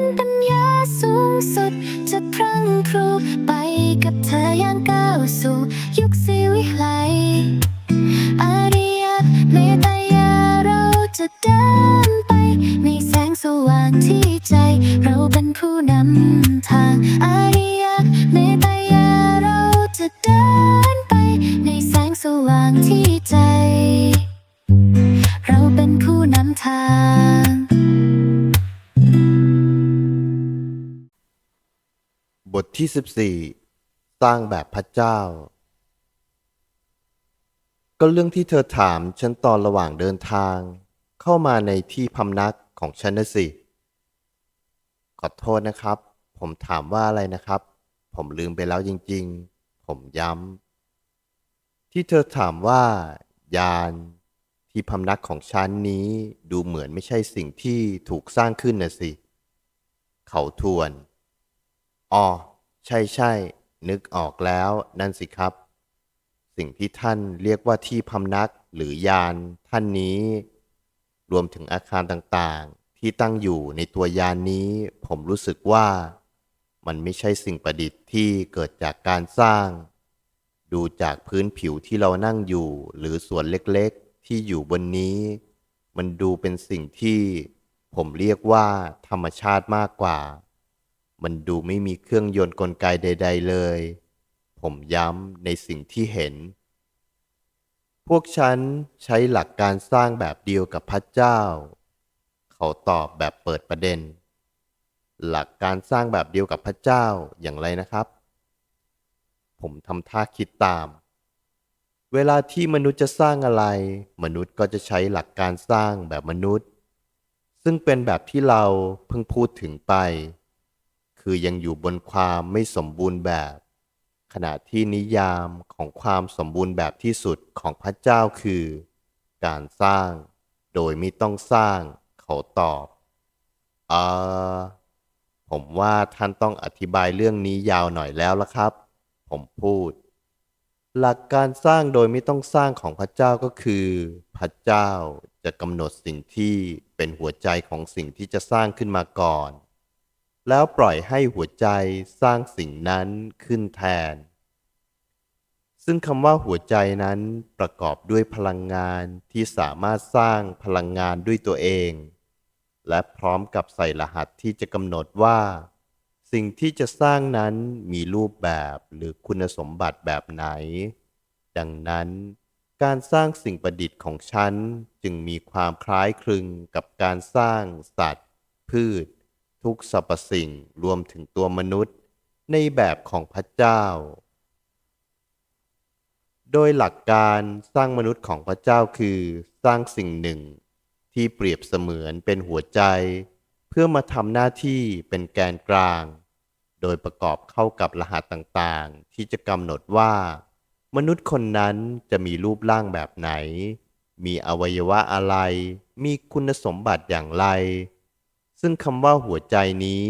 นปัญญาสูงสุด จะพรั่งพรูไปกับเธออย่างก้าวสู่ ยุคสิวิไลอาริยเมตยาเราจะเดินไป ในแสงสว่างที่ใจเราเป็นผู้นำทางอาริยเมตยาเราจะเดินไปในแสงสว่างที่ ที่ 14 สร้างแบบพระเจ้า ก็เรื่องที่เธอถามฉันตอนระหว่างเดินทาง เข้ามาในที่พำนักของฉันนะสิขอโทษนะครับ ผมถามว่าอะไรนะครับ ผมลืมไปแล้วจริง ๆ ผมย้ำ ที่เธอถามว่า ยานที่พำนักของฉันนี้ดูเหมือนไม่ใช่สิ่งที่ถูกสร้างขึ้นนะสิ เขาทวนอ๋อ ใช่ใช่ นึกออกแล้ว นั่นสิครับ สิ่งที่ท่านเรียกว่าที่พำนักหรือยานท่านนี้ รวมถึงอาคารต่างๆ ที่ตั้งอยู่ในตัวยานนี้ ผมรู้สึกว่า มันไม่ใช่สิ่งประดิษฐ์ที่เกิดจากการสร้าง ดูจากพื้นผิวที่เรานั่งอยู่ หรือส่วนเล็กๆ ที่อยู่บนนี้ มันดูเป็นสิ่งที่ ผมเรียกว่าธรรมชาติมากกว่า มันดูไม่มีเครื่องยนต์กลไกใด ๆ เลย ผมย้ำในสิ่งที่เห็น พวกฉันใช้หลักการสร้างแบบเดียวกับพระเจ้า เขาตอบแบบเปิดประเด็น หลักการสร้างแบบเดียวกับพระเจ้าอย่างไรนะครับ ผมทำท่าคิดตาม เวลาที่มนุษย์จะสร้างอะไร มนุษย์ก็จะใช้หลักการสร้างแบบมนุษย์ ซึ่งเป็นแบบที่เราเพิ่งพูดถึงไป คือยังอยู่บนความไม่สมบูรณ์แบบ ขณะที่นิยามของความสมบูรณ์แบบที่สุดของพระเจ้าคือ การสร้าง โดยไม่ต้องสร้าง เขาตอบเออผมว่าท่านต้องอธิบายเรื่องนี้ยาวหน่อยแล้วละครับ ผมพูด หลักการสร้างโดยไม่ต้องสร้างของพระเจ้าก็คือ พระเจ้าจะกำหนดสิ่งที่เป็นหัวใจของสิ่งที่จะสร้างขึ้นมาก่อน แล้วปล่อยให้หัวใจสร้างสิ่งนั้นขึ้นแทน ซึ่งคำว่าหัวใจนั้นประกอบด้วยพลังงานที่สามารถสร้างพลังงานด้วยตัวเอง และพร้อมกับใส่รหัสที่จะกำหนดว่า สิ่งที่จะสร้างนั้นมีรูปแบบหรือคุณสมบัติแบบไหน ดังนั้นการสร้างสิ่งประดิษฐ์ของฉันจึงมีความคล้ายคลึงกับการสร้างสัตว์ พืช ทุกสรรพสิ่งรวมถึงตัวมนุษย์ในแบบของพระเจ้า โดยหลักการสร้างมนุษย์ของพระเจ้าคือสร้างสิ่งหนึ่ง ที่เปรียบเสมือนเป็นหัวใจ เพื่อมาทำหน้าที่เป็นแกนกลาง โดยประกอบเข้ากับรหัสต่างๆ ที่จะกำหนดว่า มนุษย์คนนั้นจะมีรูปร่างแบบไหน มีอวัยวะอะไร มีคุณสมบัติอย่างไร ซึ่งคำว่าหัวใจนี้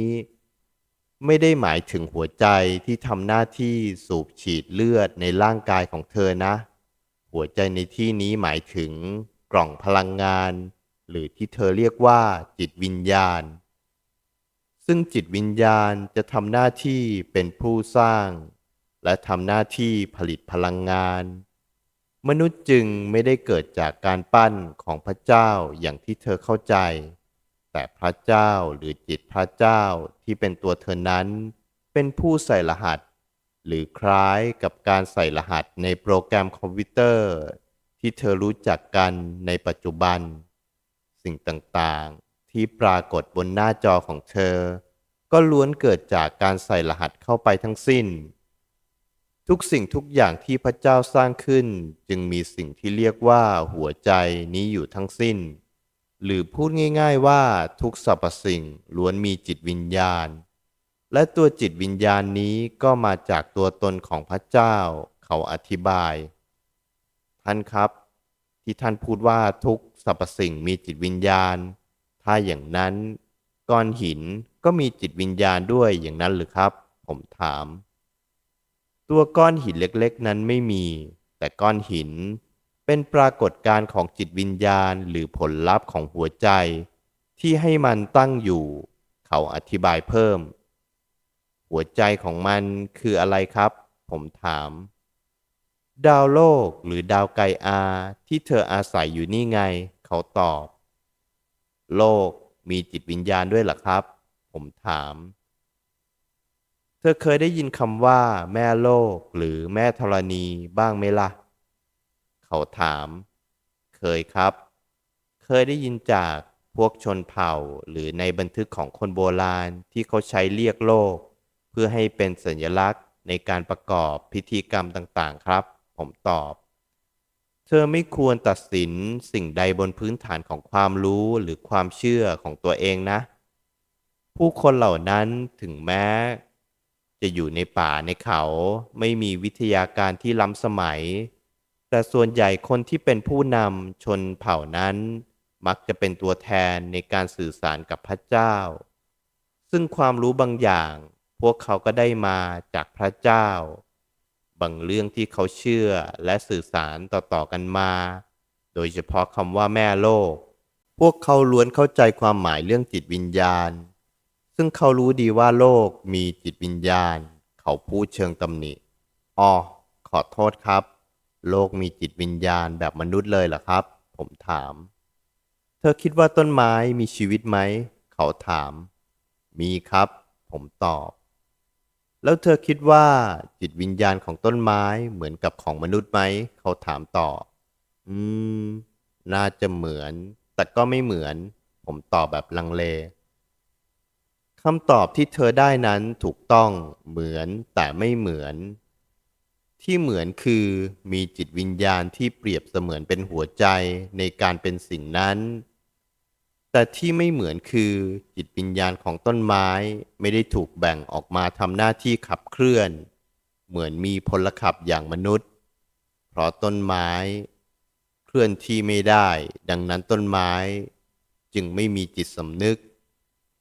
ไม่ได้หมายถึงหัวใจที่ทำหน้าที่สูบฉีดเลือดในร่างกายของเธอนะ หัวใจในที่นี้หมายถึงกล่องพลังงาน หรือที่เธอเรียกว่าจิตวิญญาณ ซึ่งจิตวิญญาณจะทำหน้าที่เป็นผู้สร้าง และทำหน้าที่ผลิตพลังงาน มนุษย์จึงไม่ได้เกิดจากการปั้นของพระเจ้าอย่างที่เธอเข้าใจ แต่พระเจ้าหรือจิตพระเจ้าที่เป็นตัวเธอนั้น เป็นผู้ใส่รหัส หรือคล้ายกับการใส่รหัสในโปรแกรมคอมพิวเตอร์ ที่เธอรู้จักกันในปัจจุบัน สิ่งต่างๆ ที่ปรากฏบนหน้าจอของเธอ ก็ล้วนเกิดจากการใส่รหัสเข้าไปทั้งสิ้น ทุกสิ่งทุกอย่างที่พระเจ้าสร้างขึ้นจึงมีสิ่งที่เรียกว่าหัวใจนี้อยู่ทั้งสิ้น หรือพูดง่าย ๆว่าทุกสรรพสิ่งล้วนมีจิตวิญญาณ และตัวจิตวิญญาณนี้ก็มาจากตัวตนของพระเจ้า เขาอธิบาย ท่านครับ ที่ท่านพูดว่าทุกสรรพสิ่งมีจิตวิญญาณ ถ้าอย่างนั้น ก้อนหินก็มีจิตวิญญาณด้วยอย่างนั้นหรือครับ ผมถาม ตัวก้อนหินเล็กๆ นั้นไม่มี แต่ก้อนหิน เป็นปรากฏการณ์ของจิตวิญญาณหรือผลลัพธ์ของหัวใจ ที่ให้มันตั้งอยู่ เขาอธิบายเพิ่ม หัวใจของมันคืออะไรครับ ผมถาม ดาวโลกหรือดาวไกอาที่เธออาศัยอยู่นี่ไง เขาตอบ โลกมีจิตวิญญาณด้วยหรอครับ ผมถาม เธอเคยได้ยินคำว่า แม่โลกหรือแม่ธรณีบ้างไหมล่ะ เขาถาม เคยครับ เคยได้ยินจากพวกชนเผ่าหรือในบันทึกของคนโบราณที่เขาใช้เรียกโลก เพื่อให้เป็นสัญลักษณ์ในการประกอบพิธีกรรมต่างๆครับ ผมตอบ เธอไม่ควรตัดสินสิ่งใดบนพื้นฐานของความรู้หรือความเชื่อของตัวเองนะ ผู้คนเหล่านั้นถึงแม้ จะอยู่ในป่าในเขาไม่มีวิทยาการที่ล้ำสมัย แต่ส่วนใหญ่คนที่เป็นผู้นำชนเผ่านั้น มักจะเป็นตัวแทนในการสื่อสารกับพระเจ้า ซึ่งความรู้บางอย่าง พวกเขาก็ได้มาจากพระเจ้า บางเรื่องที่เขาเชื่อและสื่อสารต่อๆกันมา โดยเฉพาะคำว่าแม่โลก พวกเขาล้วนเข้าใจความหมายเรื่องจิตวิญญาณ ซึ่งเขารู้ดีว่าโลกมีจิตวิญญาณ เขาพูดเชิงตำหนิอ๋อขอโทษครับ โลกมีจิตวิญญาณแบบมนุษย์เลยเหรอครับ ผมถาม เธอคิดว่าต้นไม้มีชีวิตไหม เขาถาม มีครับ ผมตอบ แล้วเธอคิดว่าจิตวิญญาณของต้นไม้เหมือนกับของมนุษย์ไหม เขาถามต่อ อืม น่าจะเหมือน แต่ก็ไม่เหมือน ผมตอบแบบลังเลคำตอบที่เธอได้นั้นถูกต้องเหมือนแต่ไม่เหมือน ที่เหมือนคือมีจิตวิญญาณที่เปรียบเสมือนเป็นหัวใจในการเป็นสิ่งนั้น แต่ที่ไม่เหมือนคือจิตวิญญาณของต้นไม้ไม่ได้ถูกแบ่งออกมาทำหน้าที่ขับเคลื่อน เหมือนมีพลขับอย่างมนุษย์ เพราะต้นไม้ เคลื่อนที่ไม่ได้ ดังนั้นต้นไม้ จึงไม่มีจิตสำนึก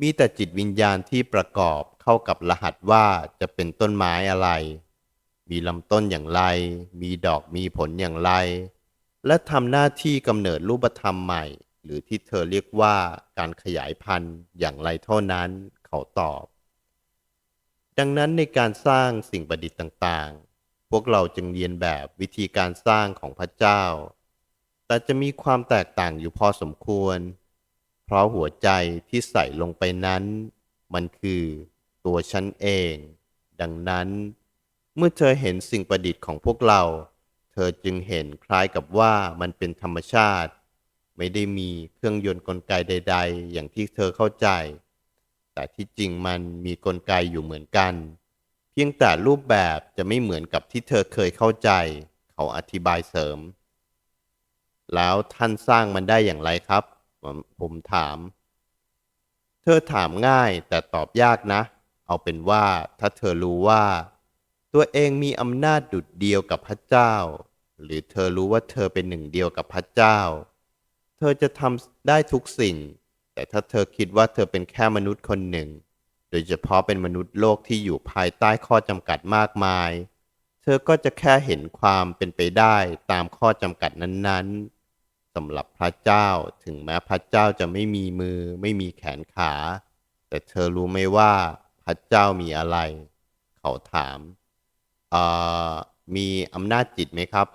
มีแต่จิตวิญญาณที่ประกอบเข้ากับรหัสว่าจะเป็นต้นไม้อะไร มีลำต้นอย่างไร มีดอกมีผลอย่างไร และทำหน้าที่กำเนิดรูปธรรมใหม่ หรือที่เธอเรียกว่าการขยายพันธุ์อย่างไรเท่านั้น เขาตอบ ดังนั้นในการสร้างสิ่งประดิษฐ์ต่างๆ พวกเราจึงเรียนแบบวิธีการสร้างของพระเจ้า แต่จะมีความแตกต่างอยู่พอสมควร เพราะหัวใจที่ใส่ลงไปนั้น มันคือตัวฉันเอง ดังนั้น เมื่อเธอเห็นสิ่งประดิษฐ์ของพวกเรา เธอจึงเห็นคล้ายกับว่ามันเป็นธรรมชาติ ไม่ได้มีเครื่องยนต์กลไกใด ๆ อย่างที่เธอเข้าใจ แต่ที่จริงมันมีกลไกอยู่เหมือนกัน เพียงแต่รูปแบบจะไม่เหมือนกับที่เธอเคยเข้าใจ เขาอธิบายเสริม แล้วท่านสร้างมันได้อย่างไรครับ ผมผมถาม เธอถามง่ายแต่ตอบยากนะ เอาเป็นว่าถ้าเธอรู้ว่า ตัวเองมีอำนาจดุดเดียวกับพระเจ้า หรือเธอรู้ว่าเธอเป็นหนึ่งเดียวกับพระเจ้า เธอจะทำได้ทุกสิ่ง แต่ถ้าเธอคิดว่าเธอเป็นแค่มนุษย์คนหนึ่ง โดยเฉพาะเป็นมนุษย์โลกที่อยู่ภายใต้ข้อจำกัดมากมาย เธอก็จะแค่เห็นความเป็นไปได้ตามข้อจำกัดนั้นๆสำหรับพระเจ้าถึงแม้พระเจ้าจะไม่มีมือ ไม่มีแขนขา แต่เธอรู้ไหมว่าพระเจ้ามีอะไร เขาถาม มีอำนาจจิตไหมครับ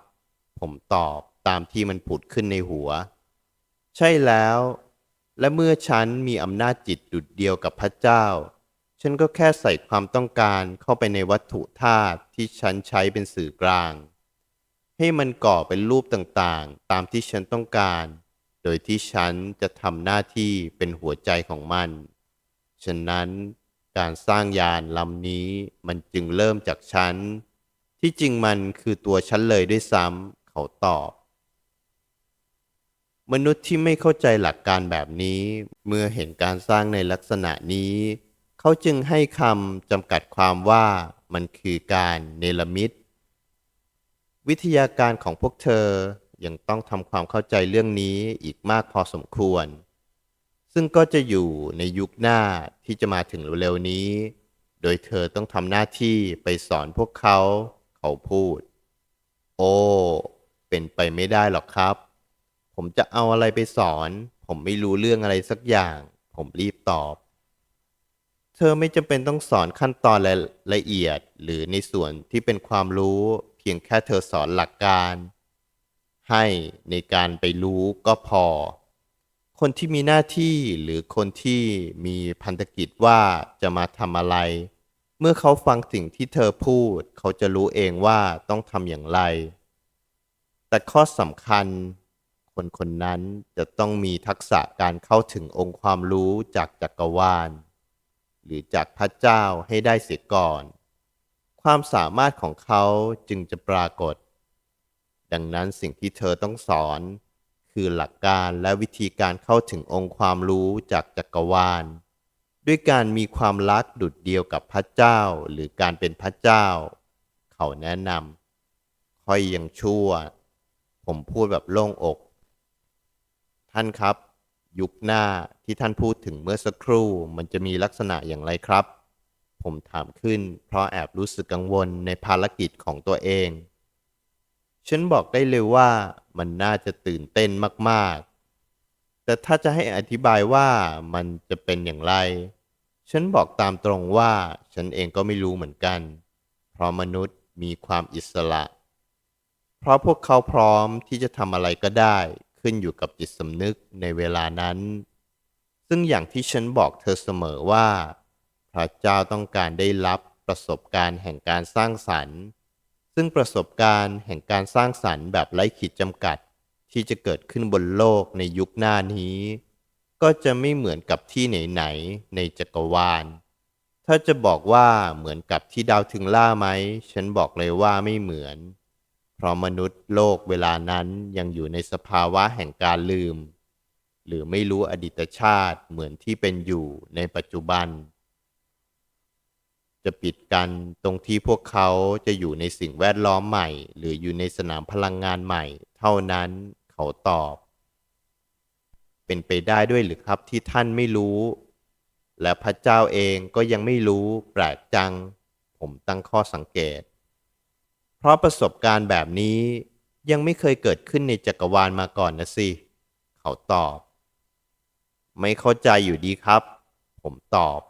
ผมตอบตามที่มันผุดขึ้นในหัว ใช่แล้ว และเมื่อฉันมีอำนาจจิตดุดเดียวกับพระเจ้า ฉันก็แค่ใส่ความต้องการเข้าไปในวัตถุธาตุที่ฉันใช้เป็นสื่อกลาง ให้มันก่อเป็นรูปต่างๆ ตามที่ฉันต้องการ โดยที่ฉันจะทำหน้าที่เป็นหัวใจของมัน ฉะนั้น การสร้างยานลำนี้มันจึงเริ่มจากฉัน ที่จริงมันคือตัวฉันเลยด้วยซ้ำเขาตอบ มนุษย์ที่ไม่เข้าใจหลักการแบบนี้ เมื่อเห็นการสร้างในลักษณะนี้ เขาจึงให้คำจำกัดความว่ามันคือการเนรมิต วิทยาการของพวกเธอยังต้องทำความเข้าใจเรื่องนี้อีกมากพอสมควร ซึ่งก็จะอยู่ในยุคหน้าที่จะมาถึงเร็วๆนี้ โดยเธอต้องทำหน้าที่ไปสอนพวกเขา เขาพูด โอ้ เป็นไปไม่ได้หรอกครับ ผมจะเอาอะไรไปสอน ผมไม่รู้เรื่องอะไรสักอย่าง ผมรีบตอบ เธอไม่จำเป็นต้องสอนขั้นตอนรายละเอียด หรือในส่วนที่เป็นความรู้ เพียงแค่เธอสอนหลักการ ให้ในการไปรู้ก็พอ คนที่มีหน้าที่หรือคนที่มีพันธกิจว่าจะมาทำอะไร เมื่อเขาฟังสิ่งที่เธอพูด เขาจะรู้เองว่าต้องทำอย่างไร แต่ข้อสำคัญ คนคนนั้นจะต้องมีทักษะการเข้าถึงองค์ความรู้จากจักรวาล หรือจากพระเจ้าให้ได้เสียก่อน ความสามารถของเขาจึงจะปรากฏ ดังนั้นสิ่งที่เธอต้องสอน คือหลักการและวิธีการเข้าถึงองค์ความรู้จากจักรวาล ด้วยการมีความรักดุดเดียวกับพระเจ้าหรือการเป็นพระเจ้า เขาแนะนำค่อยยังชั่ว ผมพูดแบบโล่งอก ท่านครับ ยุคหน้าที่ท่านพูดถึงเมื่อสักครู่มันจะมีลักษณะอย่างไรครับ ผมถามขึ้นเพราะแอบรู้สึกกังวลในภารกิจของตัวเอง ฉันบอกได้เลยว่ามันน่าจะตื่นเต้นมากๆ แต่ถ้าจะให้อธิบายว่ามันจะเป็นอย่างไร ฉันบอกตามตรงว่าฉันเองก็ไม่รู้เหมือนกัน เพราะมนุษย์มีความอิสระ เพราะพวกเขาพร้อมที่จะทำอะไรก็ได้ขึ้นอยู่กับจิตสำนึกในเวลานั้น ซึ่งอย่างที่ฉันบอกเธอเสมอว่า พระเจ้าต้องการได้รับประสบการณ์แห่งการสร้างสรรค์ ซึ่งประสบการณ์แห่งการสร้างสรรค์แบบไร้ขีดจำกัด ที่จะเกิดขึ้นบนโลกในยุคหน้านี้ ก็จะไม่เหมือนกับที่ไหนๆในจักรวาล ถ้าจะบอกว่าเหมือนกับที่ดาวถึงล่าไหม ฉันบอกเลยว่าไม่เหมือน เพราะมนุษย์โลกเวลานั้นยังอยู่ในสภาวะแห่งการลืม หรือไม่รู้อดีตชาติเหมือนที่เป็นอยู่ในปัจจุบัน จะปิดกันตรงที่พวกเขาจะอยู่ในสิ่งแวดล้อมใหม่ หรืออยู่ในสนามพลังงานใหม่ เท่านั้นเขาตอบ เป็นไปได้ด้วยหรือครับที่ท่านไม่รู้ และพระเจ้าเองก็ยังไม่รู้แปลกจัง ผมตั้งข้อสังเกต เพราะประสบการณ์แบบนี้ยังไม่เคยเกิดขึ้นในจักรวาลมาก่อนนะสิ เขาตอบ ไม่เข้าใจอยู่ดีครับ ผมตอบ